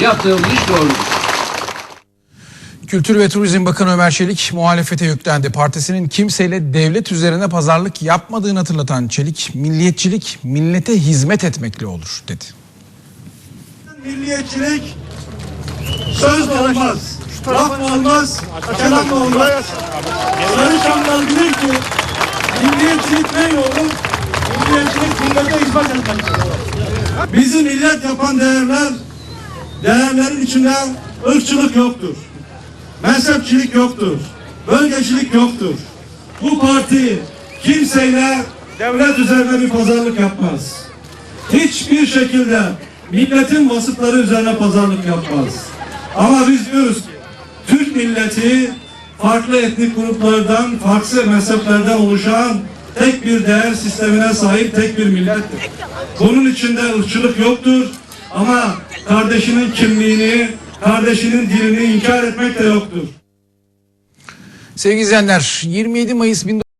Yaptığımız iş doğrudur. Kültür ve Turizm Bakanı Ömer Çelik muhalefete yüklendi. Partisinin kimseyle devlet üzerine pazarlık yapmadığını hatırlatan Çelik, milliyetçilik millete hizmet etmekle olur dedi. Milliyetçilik söz olmaz, laf olmaz, kelam olmaz. Sarı Çamlar bilir ki milliyetçilik ne olur? Milliyetçilik millete hizmet etmektir. Bizi millet yapan değerler, değerlerin içinde ırkçılık yoktur. Mezhepçilik yoktur. Bölgecilik yoktur. Bu parti kimseyle devlet üzerine bir pazarlık yapmaz hiçbir şekilde milletin vasıfları üzerine pazarlık yapmaz. Ama biz diyoruz ki Türk milleti farklı etnik gruplardan, farklı mezheplerden oluşan tek bir değer sistemine sahip tek bir millettir. Bunun içinde ırkçılık yoktur ama kardeşinin kimliğini, kardeşinin dilini inkar etmek de yoktur. Sevgili izleyenler 27 Mayıs